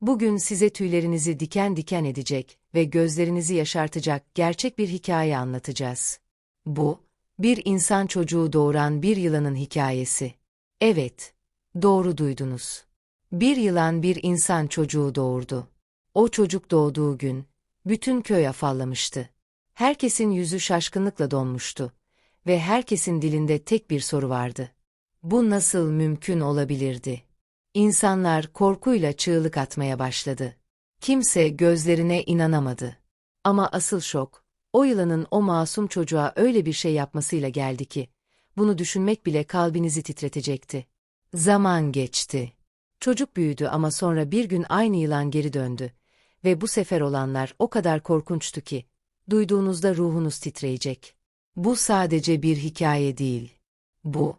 Bugün size tüylerinizi diken diken edecek ve gözlerinizi yaşartacak gerçek bir hikaye anlatacağız. Bu, bir insan çocuğu doğuran bir yılanın hikayesi. Evet, doğru duydunuz. Bir yılan bir insan çocuğu doğurdu. O çocuk doğduğu gün, bütün köy afallamıştı. Herkesin yüzü şaşkınlıkla donmuştu ve herkesin dilinde tek bir soru vardı. Bu nasıl mümkün olabilirdi? İnsanlar korkuyla çığlık atmaya başladı. Kimse gözlerine inanamadı. Ama asıl şok, o yılanın o masum çocuğa öyle bir şey yapmasıyla geldi ki, bunu düşünmek bile kalbinizi titretecekti. Zaman geçti. Çocuk büyüdü ama sonra bir gün aynı yılan geri döndü. Ve bu sefer olanlar o kadar korkunçtu ki, duyduğunuzda ruhunuz titreyecek. Bu sadece bir hikaye değil. Bu,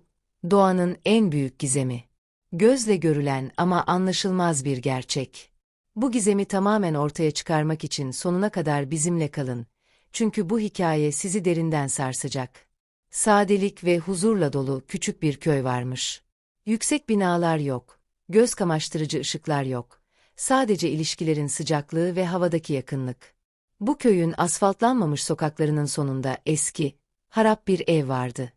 doğanın en büyük gizemi. Gözle görülen ama anlaşılmaz bir gerçek. Bu gizemi tamamen ortaya çıkarmak için sonuna kadar bizimle kalın. Çünkü bu hikaye sizi derinden sarsacak. Sadelik ve huzurla dolu küçük bir köy varmış. Yüksek binalar yok, göz kamaştırıcı ışıklar yok. Sadece ilişkilerin sıcaklığı ve havadaki yakınlık. Bu köyün asfaltlanmamış sokaklarının sonunda eski, harap bir ev vardı.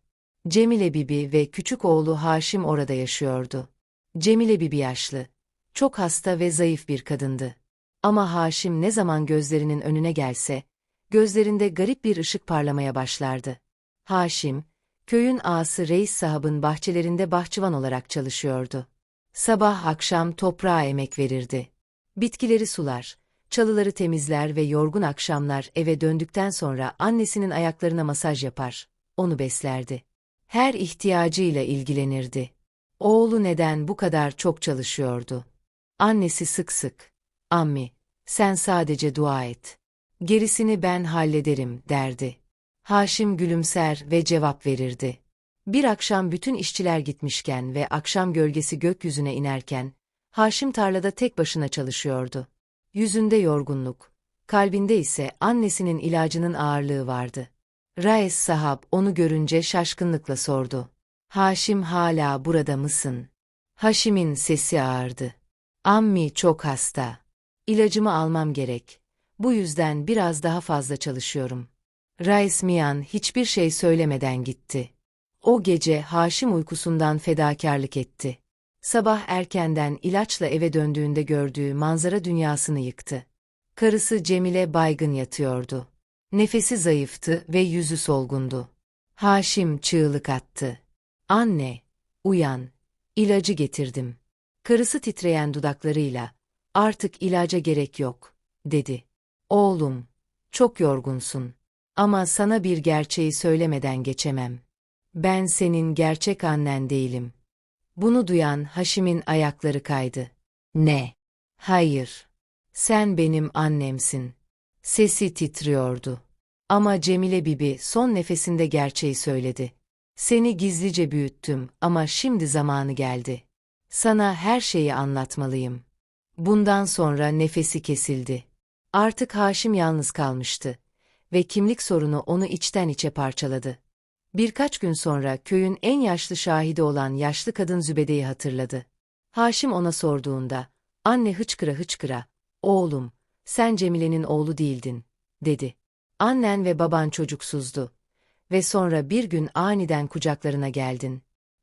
Cemile Bibi ve küçük oğlu Haşim orada yaşıyordu. Cemile Bibi yaşlı, çok hasta ve zayıf bir kadındı. Ama Haşim ne zaman gözlerinin önüne gelse, gözlerinde garip bir ışık parlamaya başlardı. Haşim, köyün ağası Reis sahabın bahçelerinde bahçıvan olarak çalışıyordu. Sabah akşam toprağa emek verirdi. Bitkileri sular, çalıları temizler ve yorgun akşamlar eve döndükten sonra annesinin ayaklarına masaj yapar, onu beslerdi. Her ihtiyacıyla ilgilenirdi. Oğlu neden bu kadar çok çalışıyordu? Annesi sık sık, "Ammi, sen sadece dua et. Gerisini ben hallederim." derdi. Haşim gülümser ve cevap verirdi. Bir akşam bütün işçiler gitmişken ve akşam gölgesi gökyüzüne inerken, Haşim tarlada tek başına çalışıyordu. Yüzünde yorgunluk, kalbinde ise annesinin ilacının ağırlığı vardı. Raes sahab onu görünce şaşkınlıkla sordu. Haşim hala burada mısın? Haşim'in sesi ağırdı. Ammi çok hasta. İlacımı almam gerek. Bu yüzden biraz daha fazla çalışıyorum. Rais Mian hiçbir şey söylemeden gitti. O gece Haşim uykusundan fedakarlık etti. Sabah erkenden ilaçla eve döndüğünde gördüğü manzara dünyasını yıktı. Karısı Cemile baygın yatıyordu. Nefesi zayıftı ve yüzü solgundu. Haşim çığlık attı. Anne, uyan, ilacı getirdim. Karısı titreyen dudaklarıyla, artık ilaca gerek yok, dedi. Oğlum, çok yorgunsun. Ama sana bir gerçeği söylemeden geçemem. Ben senin gerçek annen değilim. Bunu duyan Haşim'in ayakları kaydı. Ne? Hayır. Sen benim annemsin. Sesi titriyordu. Ama Cemile Bibi son nefesinde gerçeği söyledi. Seni gizlice büyüttüm ama şimdi zamanı geldi. Sana her şeyi anlatmalıyım. Bundan sonra nefesi kesildi. Artık Haşim yalnız kalmıştı ve kimlik sorunu onu içten içe parçaladı. Birkaç gün sonra köyün en yaşlı şahidi olan yaşlı kadın Zübede'yi hatırladı. Haşim ona sorduğunda, anne hıçkıra hıçkıra, oğlum, sen Cemile'nin oğlu değildin, dedi. Annen ve baban çocuksuzdu. Ve sonra bir gün aniden kucaklarına geldin.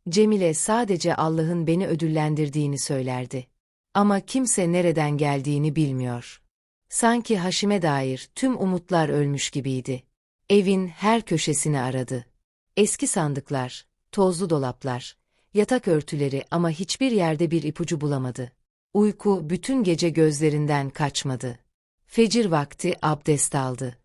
Cemile sadece Allah'ın beni ödüllendirdiğini söylerdi. Ama kimse nereden geldiğini bilmiyor. Sanki Haşim'e dair tüm umutlar ölmüş gibiydi. Evin her köşesini aradı. Eski sandıklar, tozlu dolaplar, yatak örtüleri ama hiçbir yerde bir ipucu bulamadı. Uyku bütün gece gözlerinden kaçmadı. Fecir vakti abdest aldı.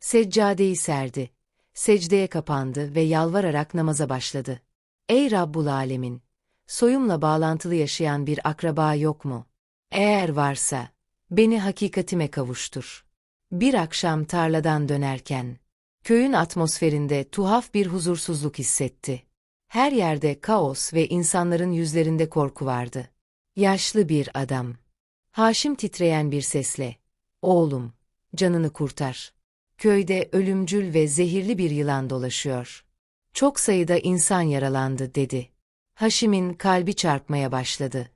Seccadeyi serdi. Secdeye kapandı ve yalvararak namaza başladı. Ey Rabbul Alemin! Soyumla bağlantılı yaşayan bir akraba yok mu? Eğer varsa, beni hakikatime kavuştur. Bir akşam tarladan dönerken, köyün atmosferinde tuhaf bir huzursuzluk hissetti. Her yerde kaos ve insanların yüzlerinde korku vardı. Yaşlı bir adam. Haşim titreyen bir sesle, oğlum, canını kurtar. Köyde ölümcül ve zehirli bir yılan dolaşıyor. Çok sayıda insan yaralandı dedi. Haşim'in kalbi çarpmaya başladı.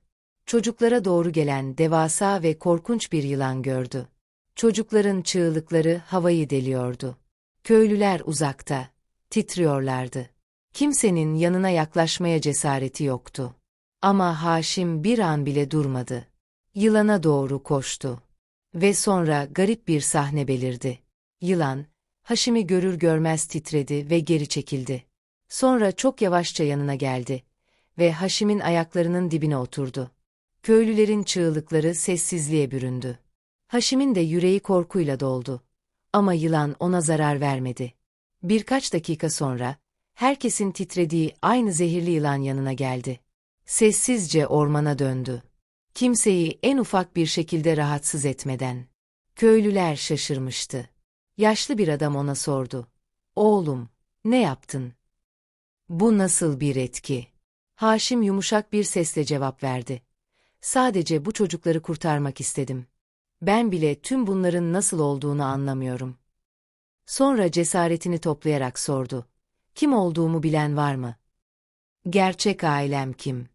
çocuklara doğru gelen devasa ve korkunç bir yılan gördü. Çocukların çığlıkları havayı deliyordu. Köylüler uzakta, titriyorlardı. Kimsenin yanına yaklaşmaya cesareti yoktu. Ama Haşim bir an bile durmadı. Yılana doğru koştu. Ve sonra garip bir sahne belirdi. Yılan, Haşim'i görür görmez titredi ve geri çekildi. Sonra çok yavaşça yanına geldi ve Haşim'in ayaklarının dibine oturdu. Köylülerin çığlıkları sessizliğe büründü. Haşim'in de yüreği korkuyla doldu. Ama yılan ona zarar vermedi. Birkaç dakika sonra, herkesin titrediği aynı zehirli yılan yanına geldi. Sessizce ormana döndü. Kimseyi en ufak bir şekilde rahatsız etmeden. Köylüler şaşırmıştı. Yaşlı bir adam ona sordu. Oğlum, ne yaptın? Bu nasıl bir etki? Haşim yumuşak bir sesle cevap verdi. Sadece bu çocukları kurtarmak istedim. Ben bile tüm bunların nasıl olduğunu anlamıyorum. Sonra cesaretini toplayarak sordu. Kim olduğumu bilen var mı? Gerçek ailem kim?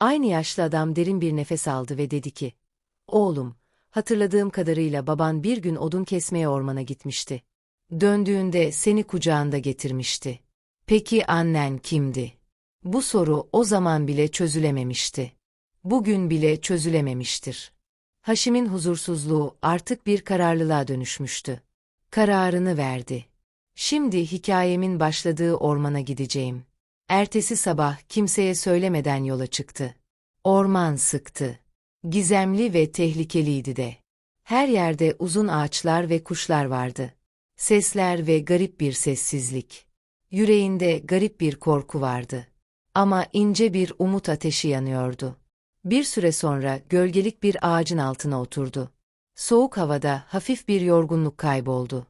Aynı yaşlı adam derin bir nefes aldı ve dedi ki, Oğlum, hatırladığım kadarıyla baban bir gün odun kesmeye ormana gitmişti. Döndüğünde seni kucağında getirmişti. Peki annen kimdi? Bu soru o zaman bile çözülememişti. Bugün bile çözülememiştir. Haşim'in huzursuzluğu artık bir kararlılığa dönüşmüştü. Kararını verdi. Şimdi hikayemin başladığı ormana gideceğim. Ertesi sabah kimseye söylemeden yola çıktı. Orman sıktı. Gizemli ve tehlikeliydi de. Her yerde uzun ağaçlar ve kuşlar vardı. Sesler ve garip bir sessizlik. Yüreğinde garip bir korku vardı. Ama ince bir umut ateşi yanıyordu. Bir süre sonra gölgelik bir ağacın altına oturdu. Soğuk havada hafif bir yorgunluk kayboldu.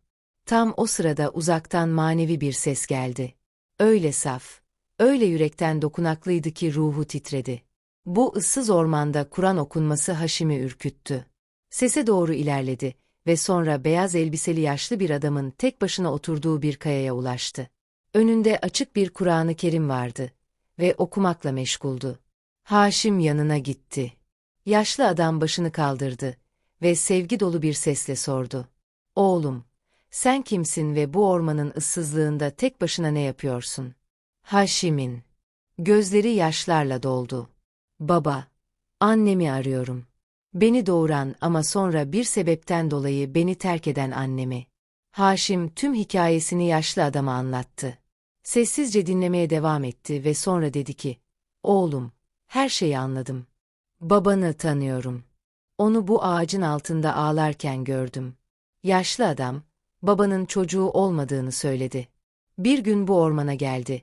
Tam o sırada uzaktan manevi bir ses geldi. Öyle saf, öyle yürekten dokunaklıydı ki ruhu titredi. Bu ıssız ormanda Kur'an okunması Haşim'i ürküttü. Sese doğru ilerledi ve sonra beyaz elbiseli yaşlı bir adamın tek başına oturduğu bir kayaya ulaştı. Önünde açık bir Kur'an-ı Kerim vardı ve okumakla meşguldu. Haşim yanına gitti. Yaşlı adam başını kaldırdı ve sevgi dolu bir sesle sordu. Oğlum, sen kimsin ve bu ormanın ıssızlığında tek başına ne yapıyorsun? Haşim'in. Gözleri yaşlarla doldu. Baba, annemi arıyorum. Beni doğuran ama sonra bir sebepten dolayı beni terk eden annemi. Haşim tüm hikayesini yaşlı adama anlattı. Sessizce dinlemeye devam etti ve sonra dedi ki, Oğlum, her şeyi anladım. Babanı tanıyorum. Onu bu ağacın altında ağlarken gördüm. Yaşlı adam, babanın çocuğu olmadığını söyledi. Bir gün bu ormana geldi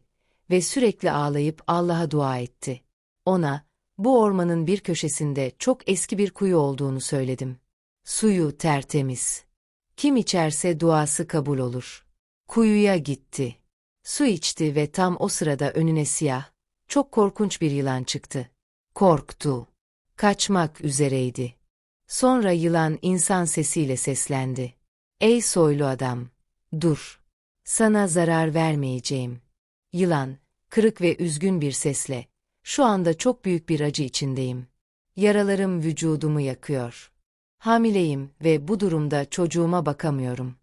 ve sürekli ağlayıp Allah'a dua etti. Ona, bu ormanın bir köşesinde çok eski bir kuyu olduğunu söyledim. Suyu tertemiz. Kim içerse duası kabul olur. Kuyuya gitti. Su içti ve tam o sırada önüne siyah, çok korkunç bir yılan çıktı. Korktu. Kaçmak üzereydi. Sonra yılan insan sesiyle seslendi. Ey soylu adam! Dur! Sana zarar vermeyeceğim. Yılan, kırık ve üzgün bir sesle, şu anda çok büyük bir acı içindeyim. Yaralarım vücudumu yakıyor. Hamileyim ve bu durumda çocuğuma bakamıyorum.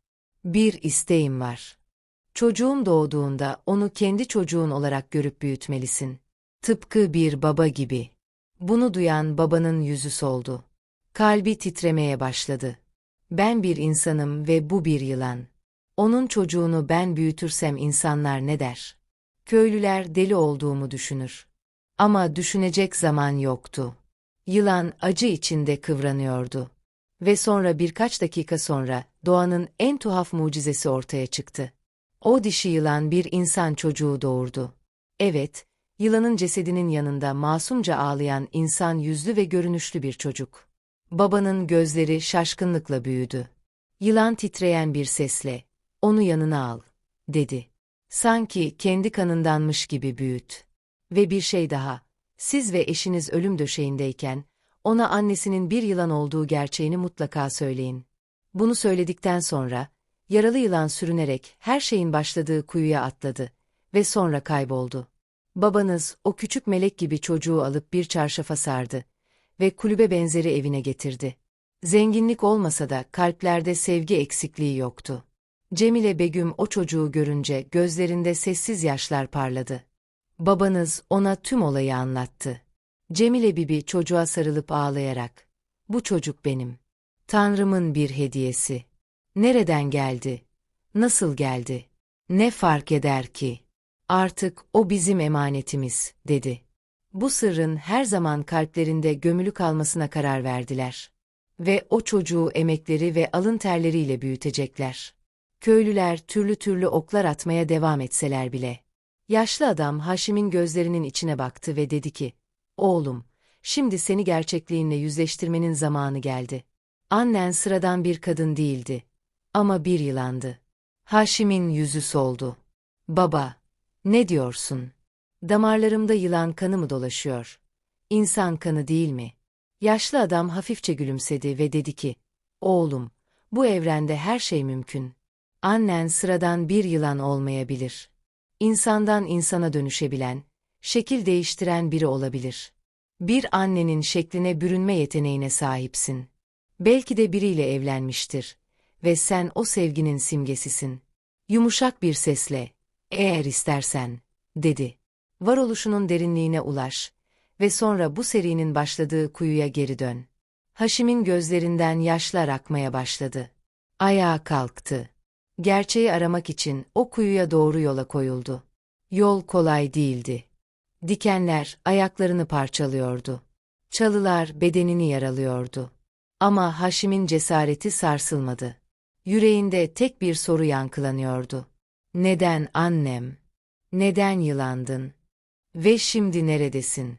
Bir isteğim var. Çocuğum doğduğunda onu kendi çocuğun olarak görüp büyütmelisin. Tıpkı bir baba gibi. Bunu duyan babanın yüzü soldu. Kalbi titremeye başladı. Ben bir insanım ve bu bir yılan. Onun çocuğunu ben büyütürsem insanlar ne der? Köylüler deli olduğumu düşünür. Ama düşünecek zaman yoktu. Yılan acı içinde kıvranıyordu. Ve sonra birkaç dakika sonra doğanın en tuhaf mucizesi ortaya çıktı. O dişi yılan bir insan çocuğu doğurdu. Evet, yılanın cesedinin yanında masumca ağlayan insan yüzlü ve görünüşlü bir çocuk. Babanın gözleri şaşkınlıkla büyüdü. Yılan titreyen bir sesle, onu yanına al, dedi. Sanki kendi kanındanmış gibi büyüt. Ve bir şey daha, siz ve eşiniz ölüm döşeğindeyken, ona annesinin bir yılan olduğu gerçeğini mutlaka söyleyin. Bunu söyledikten sonra, yaralı yılan sürünerek her şeyin başladığı kuyuya atladı ve sonra kayboldu. Babanız o küçük melek gibi çocuğu alıp bir çarşafa sardı ve kulübe benzeri evine getirdi. Zenginlik olmasa da kalplerde sevgi eksikliği yoktu. Cemile Begüm o çocuğu görünce gözlerinde sessiz yaşlar parladı. Babanız ona tüm olayı anlattı. Cemile Bibi çocuğa sarılıp ağlayarak, bu çocuk benim. Tanrımın bir hediyesi. Nereden geldi? Nasıl geldi? Ne fark eder ki? Artık o bizim emanetimiz, dedi. Bu sırrın her zaman kalplerinde gömülü kalmasına karar verdiler. Ve o çocuğu emekleri ve alın terleriyle büyütecekler. Köylüler türlü türlü oklar atmaya devam etseler bile. Yaşlı adam Haşim'in gözlerinin içine baktı ve dedi ki, Oğlum, şimdi seni gerçekliğinle yüzleştirmenin zamanı geldi. Annen sıradan bir kadın değildi. Ama bir yılandı. Haşim'in yüzü soldu. Baba, ne diyorsun? Damarlarımda yılan kanı mı dolaşıyor? İnsan kanı değil mi? Yaşlı adam hafifçe gülümsedi ve dedi ki, Oğlum, bu evrende her şey mümkün. Annen sıradan bir yılan olmayabilir. İnsandan insana dönüşebilen, şekil değiştiren biri olabilir. Bir annenin şekline bürünme yeteneğine sahipsin. Belki de biriyle evlenmiştir ve sen o sevginin simgesisin. Yumuşak bir sesle, eğer istersen, dedi. Varoluşunun derinliğine ulaş ve sonra bu serinin başladığı kuyuya geri dön. Haşim'in gözlerinden yaşlar akmaya başladı. Ayağa kalktı. Gerçeği aramak için o kuyuya doğru yola koyuldu. Yol kolay değildi. Dikenler ayaklarını parçalıyordu. Çalılar bedenini yaralıyordu. Ama Haşim'in cesareti sarsılmadı. Yüreğinde tek bir soru yankılanıyordu. Neden annem? Neden yılandın? Ve şimdi neredesin?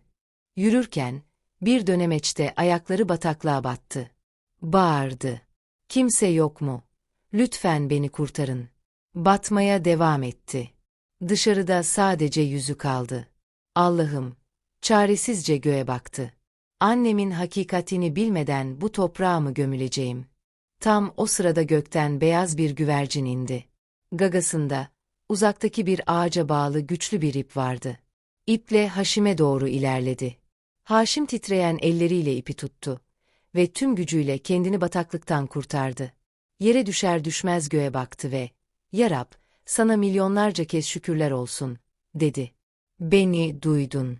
Yürürken, bir dönemeçte ayakları bataklığa battı. Bağırdı. Kimse yok mu? Lütfen beni kurtarın. Batmaya devam etti. Dışarıda sadece yüzü kaldı. Allah'ım, çaresizce göğe baktı. Annemin hakikatini bilmeden bu toprağa mı gömüleceğim? Tam o sırada gökten beyaz bir güvercin indi. Gagasında, uzaktaki bir ağaca bağlı güçlü bir ip vardı. İple Haşim'e doğru ilerledi. Haşim titreyen elleriyle ipi tuttu ve tüm gücüyle kendini bataklıktan kurtardı. Yere düşer düşmez göğe baktı ve, ''Ya Rab, sana milyonlarca kez şükürler olsun.'' dedi. ''Beni duydun.''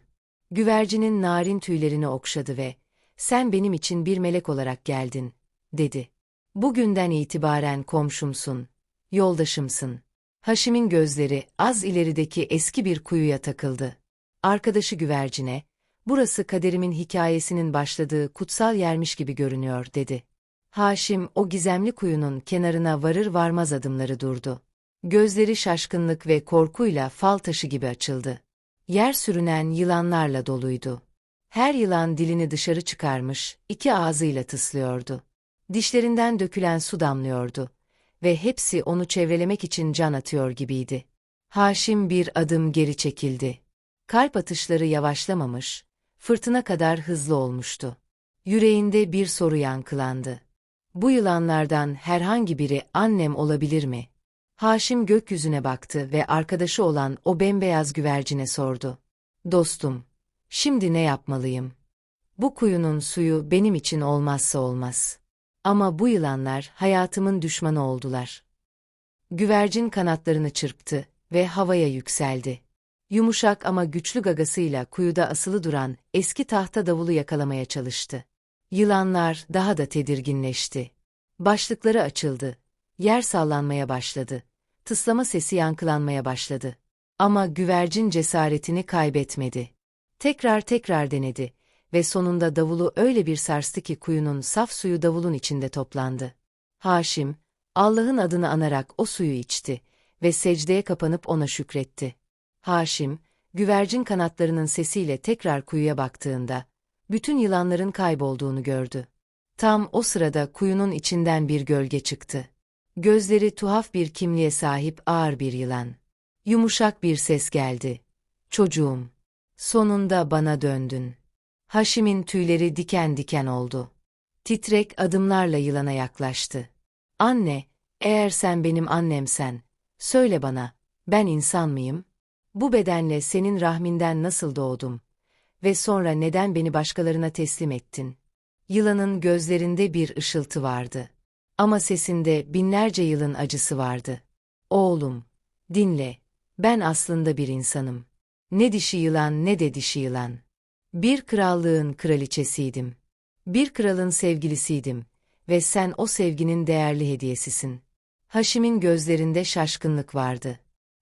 Güvercinin narin tüylerini okşadı ve, ''Sen benim için bir melek olarak geldin.'' dedi. ''Bugünden itibaren komşumsun, yoldaşımsın.'' Haşim'in gözleri az ilerideki eski bir kuyuya takıldı. Arkadaşı güvercine, burası kaderimin hikayesinin başladığı kutsal yermiş gibi görünüyor dedi. Haşim o gizemli kuyunun kenarına varır varmaz adımları durdu. Gözleri şaşkınlık ve korkuyla fal taşı gibi açıldı. Yer sürünen yılanlarla doluydu. Her yılan dilini dışarı çıkarmış, iki ağzıyla tıslıyordu. Dişlerinden dökülen su damlıyordu ve hepsi onu çevrelemek için can atıyor gibiydi. Haşim bir adım geri çekildi. Kalp atışları yavaşlamamış, fırtına kadar hızlı olmuştu. Yüreğinde bir soru yankılandı. Bu yılanlardan herhangi biri annem olabilir mi? Haşim gökyüzüne baktı ve arkadaşı olan o bembeyaz güvercine sordu. Dostum, şimdi ne yapmalıyım? Bu kuyunun suyu benim için olmazsa olmaz. Ama bu yılanlar hayatımın düşmanı oldular. Güvercin kanatlarını çırptı ve havaya yükseldi. Yumuşak ama güçlü gagasıyla kuyuda asılı duran eski tahta davulu yakalamaya çalıştı. Yılanlar daha da tedirginleşti. Başlıkları açıldı. Yer sallanmaya başladı. Tıslama sesi yankılanmaya başladı. Ama güvercin cesaretini kaybetmedi. Tekrar tekrar denedi ve sonunda davulu öyle bir sarstı ki kuyunun saf suyu davulun içinde toplandı. Haşim, Allah'ın adını anarak o suyu içti ve secdeye kapanıp ona şükretti. Haşim, güvercin kanatlarının sesiyle tekrar kuyuya baktığında, bütün yılanların kaybolduğunu gördü. Tam o sırada kuyunun içinden bir gölge çıktı. Gözleri tuhaf bir kimliğe sahip ağır bir yılan. Yumuşak bir ses geldi. Çocuğum, sonunda bana döndün. Haşim'in tüyleri diken diken oldu. Titrek adımlarla yılana yaklaştı. Anne, eğer sen benim annemsen, söyle bana, ben insan mıyım? Bu bedenle senin rahminden nasıl doğdum? Ve sonra neden beni başkalarına teslim ettin? Yılanın gözlerinde bir ışıltı vardı. Ama sesinde binlerce yılın acısı vardı. Oğlum, dinle, ben aslında bir insanım. Ne dişi yılan ne de dişi yılan. Bir krallığın kraliçesiydim. Bir kralın sevgilisiydim ve sen o sevginin değerli hediyesisin. Haşim'in gözlerinde şaşkınlık vardı.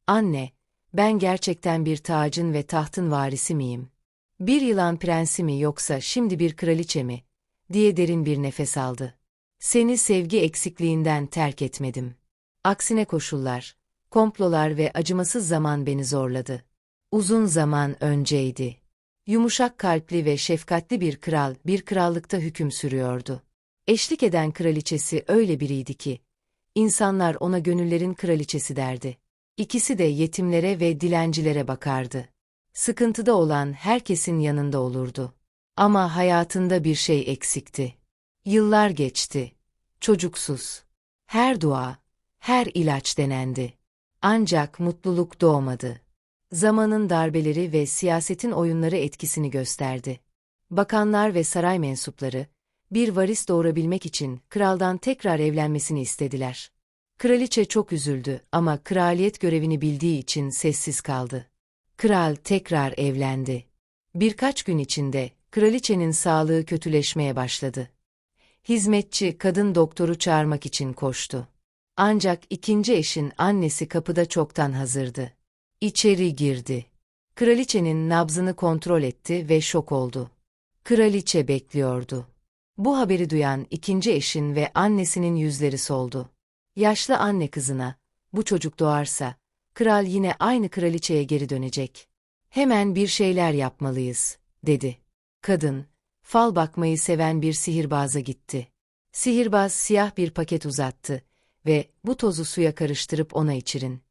Anne, ben gerçekten bir tacın ve tahtın varisi miyim? Bir yılan prensi mi yoksa şimdi bir kraliçe mi? diye derin bir nefes aldı. Seni sevgi eksikliğinden terk etmedim. Aksine koşullar, komplolar ve acımasız zaman beni zorladı. Uzun zaman önceydi. Yumuşak kalpli ve şefkatli bir kral bir krallıkta hüküm sürüyordu. Eşlik eden kraliçesi öyle biriydi ki, insanlar ona gönüllerin kraliçesi derdi. İkisi de yetimlere ve dilencilere bakardı. Sıkıntıda olan herkesin yanında olurdu. Ama hayatında bir şey eksikti. Yıllar geçti. Çocuksuz. Her dua, her ilaç denendi. Ancak mutluluk doğmadı. Zamanın darbeleri ve siyasetin oyunları etkisini gösterdi. Bakanlar ve saray mensupları, bir varis doğurabilmek için kraldan tekrar evlenmesini istediler. Kraliçe çok üzüldü ama kraliyet görevini bildiği için sessiz kaldı. Kral tekrar evlendi. Birkaç gün içinde kraliçenin sağlığı kötüleşmeye başladı. Hizmetçi kadın doktoru çağırmak için koştu. Ancak ikinci eşin annesi kapıda çoktan hazırdı. İçeri girdi. Kraliçenin nabzını kontrol etti ve şok oldu. Kraliçe bekliyordu. Bu haberi duyan ikinci eşin ve annesinin yüzleri soldu. Yaşlı anne kızına, bu çocuk doğarsa, kral yine aynı kraliçeye geri dönecek. Hemen bir şeyler yapmalıyız, dedi. Kadın, fal bakmayı seven bir sihirbaza gitti. Sihirbaz siyah bir paket uzattı ve bu tozu suya karıştırıp ona içirin.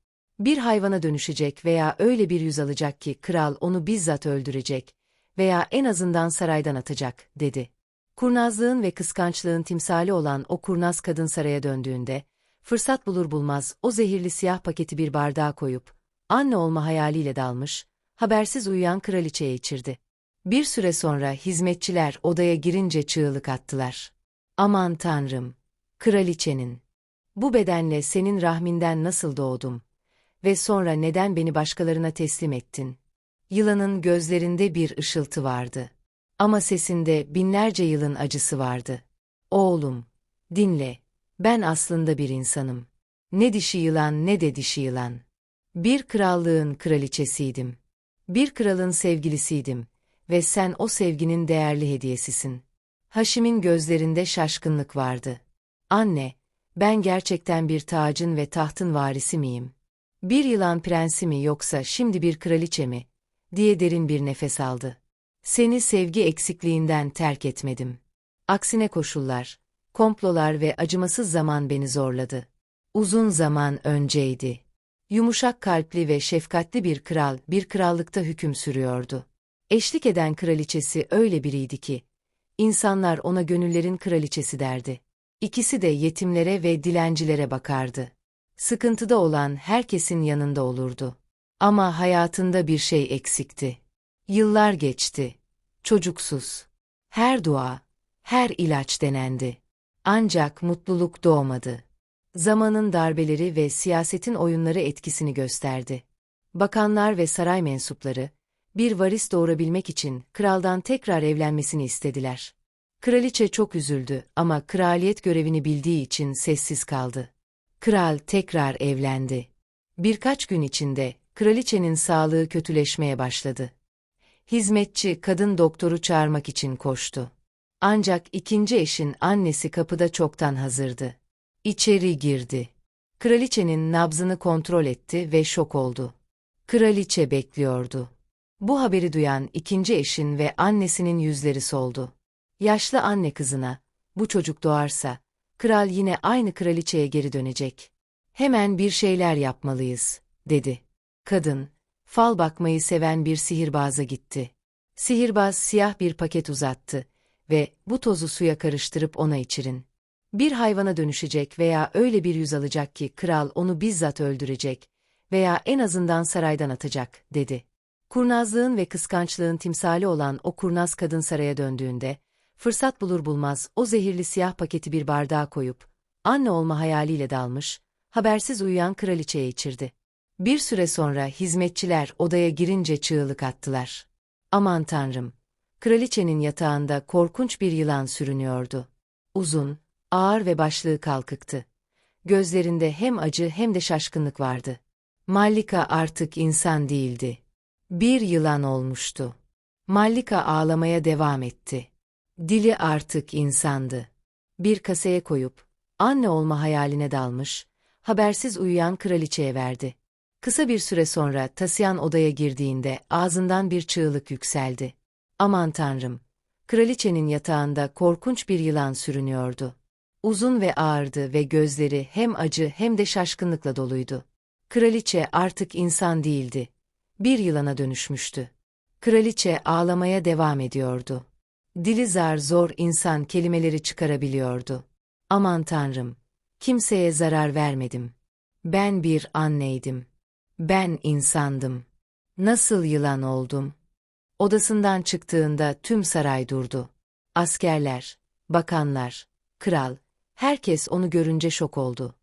Bir hayvana dönüşecek veya öyle bir yüz alacak ki kral onu bizzat öldürecek veya en azından saraydan atacak, dedi. Kurnazlığın ve kıskançlığın timsali olan o kurnaz kadın saraya döndüğünde, fırsat bulur bulmaz o zehirli siyah paketi bir bardağa koyup, anne olma hayaliyle dalmış, habersiz uyuyan kraliçeye içirdi. Bir süre sonra hizmetçiler odaya girince çığlık attılar. Aman tanrım! Kraliçenin! Bu bedenle senin rahminden nasıl doğdum? Ve sonra neden beni başkalarına teslim ettin? Yılanın gözlerinde bir ışıltı vardı. Ama sesinde binlerce yılın acısı vardı. Oğlum, dinle, ben aslında bir insanım. Ne dişi yılan ne de dişi yılan. Bir krallığın kraliçesiydim. Bir kralın sevgilisiydim ve sen o sevginin değerli hediyesisin. Haşim'in gözlerinde şaşkınlık vardı. Anne, ben gerçekten bir tacın ve tahtın varisi miyim? Bir yılan prensi mi yoksa şimdi bir kraliçe mi? diye derin bir nefes aldı. Seni sevgi eksikliğinden terk etmedim. Aksine koşullar, komplolar ve acımasız zaman beni zorladı. Uzun zaman önceydi. Yumuşak kalpli ve şefkatli bir kral bir krallıkta hüküm sürüyordu. Eşlik eden kraliçesi öyle biriydi ki, insanlar ona gönüllerin kraliçesi derdi. İkisi de yetimlere ve dilencilere bakardı. Sıkıntıda olan herkesin yanında olurdu. Ama hayatında bir şey eksikti. Yıllar geçti. Çocuksuz. Her dua, her ilaç denendi. Ancak mutluluk doğmadı. Zamanın darbeleri ve siyasetin oyunları etkisini gösterdi. Bakanlar ve saray mensupları, bir varis doğurabilmek için kraldan tekrar evlenmesini istediler. Kraliçe çok üzüldü ama kraliyet görevini bildiği için sessiz kaldı. Kral tekrar evlendi. Birkaç gün içinde kraliçenin sağlığı kötüleşmeye başladı. Hizmetçi kadın doktoru çağırmak için koştu. Ancak ikinci eşin annesi kapıda çoktan hazırdı. İçeri girdi. Kraliçenin nabzını kontrol etti ve şok oldu. Kraliçe bekliyordu. Bu haberi duyan ikinci eşin ve annesinin yüzleri soldu. Yaşlı anne kızına, bu çocuk doğarsa, kral yine aynı kraliçeye geri dönecek. Hemen bir şeyler yapmalıyız, dedi. Kadın, fal bakmayı seven bir sihirbaza gitti. Sihirbaz siyah bir paket uzattı ve bu tozu suya karıştırıp ona içirin. Bir hayvana dönüşecek veya öyle bir yüz alacak ki kral onu bizzat öldürecek veya en azından saraydan atacak, dedi. Kurnazlığın ve kıskançlığın timsali olan o kurnaz kadın saraya döndüğünde, fırsat bulur bulmaz o zehirli siyah paketi bir bardağa koyup, anne olma hayaliyle dalmış, habersiz uyuyan kraliçeye içirdi. Bir süre sonra hizmetçiler odaya girince çığlık attılar. Aman tanrım! Kraliçenin yatağında korkunç bir yılan sürünüyordu. Uzun, ağır ve başlığı kalkıktı. Gözlerinde hem acı hem de şaşkınlık vardı. Mallika artık insan değildi. Bir yılan olmuştu. Mallika ağlamaya devam etti. Dili artık insandı. Bir kasaya koyup, anne olma hayaline dalmış, habersiz uyuyan kraliçeye verdi. Kısa bir süre sonra Tasyan odaya girdiğinde ağzından bir çığlık yükseldi. Aman tanrım! Kraliçenin yatağında korkunç bir yılan sürünüyordu. Uzun ve ağırdı ve gözleri hem acı hem de şaşkınlıkla doluydu. Kraliçe artık insan değildi. Bir yılana dönüşmüştü. Kraliçe ağlamaya devam ediyordu. Dili zar zor insan kelimeleri çıkarabiliyordu. Aman tanrım! Kimseye zarar vermedim. Ben bir anneydim. Ben insandım. Nasıl yılan oldum? Odasından çıktığında tüm saray durdu. Askerler, bakanlar, kral, herkes onu görünce şok oldu.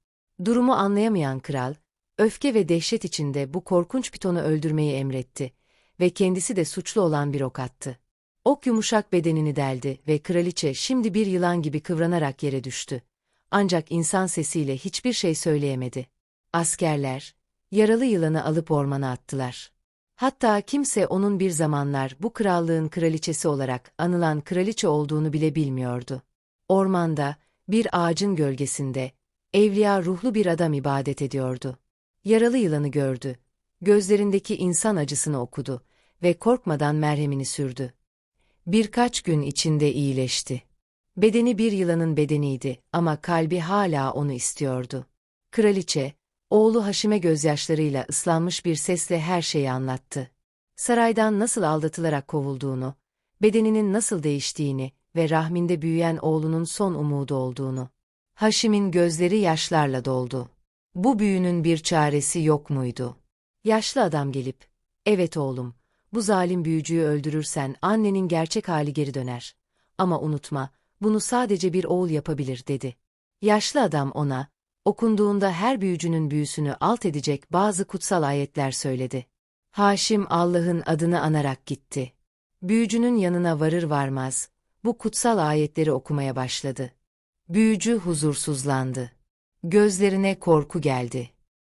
Durumu anlayamayan kral, öfke ve dehşet içinde bu korkunç pitonu öldürmeyi emretti ve kendisi de suçlu olan bir ok attı. Ok yumuşak bedenini deldi ve kraliçe şimdi bir yılan gibi kıvranarak yere düştü. Ancak insan sesiyle hiçbir şey söyleyemedi. Askerler, yaralı yılanı alıp ormana attılar. Hatta kimse onun bir zamanlar bu krallığın kraliçesi olarak anılan kraliçe olduğunu bile bilmiyordu. Ormanda, bir ağacın gölgesinde, evliya ruhlu bir adam ibadet ediyordu. Yaralı yılanı gördü. Gözlerindeki insan acısını okudu ve korkmadan merhemini sürdü. Birkaç gün içinde iyileşti. Bedeni bir yılanın bedeniydi ama kalbi hala onu istiyordu. Kraliçe, oğlu Haşim'e gözyaşlarıyla ıslanmış bir sesle her şeyi anlattı. Saraydan nasıl aldatılarak kovulduğunu, bedeninin nasıl değiştiğini ve rahminde büyüyen oğlunun son umudu olduğunu. Haşim'in gözleri yaşlarla doldu. Bu büyünün bir çaresi yok muydu? Yaşlı adam gelip, evet oğlum, bu zalim büyücüyü öldürürsen annenin gerçek hali geri döner. Ama unutma, bunu sadece bir oğul yapabilir dedi. Yaşlı adam ona, okunduğunda her büyücünün büyüsünü alt edecek bazı kutsal ayetler söyledi. Haşim Allah'ın adını anarak gitti. Büyücünün yanına varır varmaz, bu kutsal ayetleri okumaya başladı. Büyücü huzursuzlandı. Gözlerine korku geldi.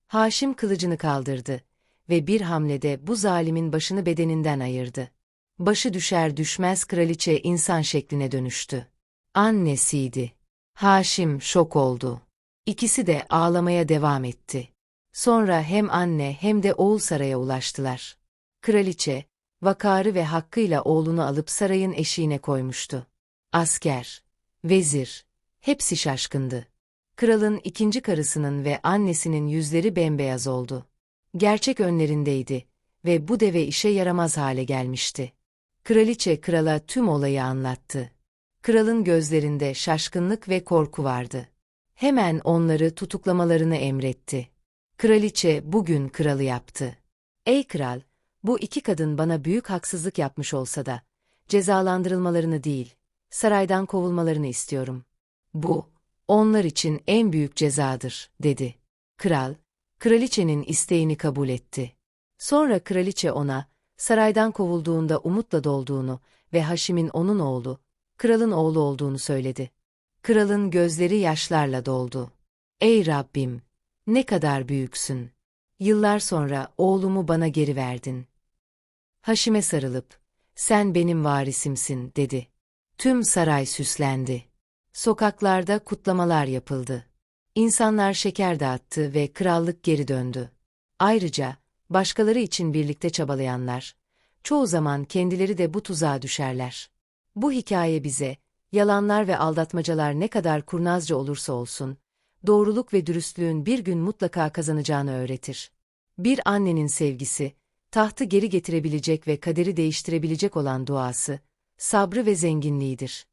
Haşim kılıcını kaldırdı ve bir hamlede bu zalimin başını bedeninden ayırdı. Başı düşer düşmez kraliçe insan şekline dönüştü. Annesiydi. Haşim şok oldu. İkisi de ağlamaya devam etti. Sonra hem anne hem de oğul saraya ulaştılar. Kraliçe, vakarı ve hakkıyla oğlunu alıp sarayın eşiğine koymuştu. Asker, vezir, hepsi şaşkındı. Kralın ikinci karısının ve annesinin yüzleri bembeyaz oldu. Gerçek önlerindeydi ve bu deve işe yaramaz hale gelmişti. Kraliçe krala tüm olayı anlattı. Kralın gözlerinde şaşkınlık ve korku vardı. Hemen onları tutuklamalarını emretti. Kraliçe bugün kralı yaptı. Ey kral, bu iki kadın bana büyük haksızlık yapmış olsa da, cezalandırılmalarını değil, saraydan kovulmalarını istiyorum. Bu, onlar için en büyük cezadır, dedi. Kral, kraliçenin isteğini kabul etti. Sonra kraliçe ona, saraydan kovulduğunda umutla dolduğunu ve Haşim'in onun oğlu, kralın oğlu olduğunu söyledi. Kralın gözleri yaşlarla doldu. Ey Rabbim! Ne kadar büyüksün! Yıllar sonra oğlumu bana geri verdin. Haşim'e sarılıp, sen benim varisimsin, dedi. Tüm saray süslendi. Sokaklarda kutlamalar yapıldı. İnsanlar şeker dağıttı ve krallık geri döndü. Ayrıca, başkaları için birlikte çabalayanlar, çoğu zaman kendileri de bu tuzağa düşerler. Bu hikaye bize, yalanlar ve aldatmacalar ne kadar kurnazca olursa olsun, doğruluk ve dürüstlüğün bir gün mutlaka kazanacağını öğretir. Bir annenin sevgisi, tahtı geri getirebilecek ve kaderi değiştirebilecek olan duası, sabrı ve zenginliğidir.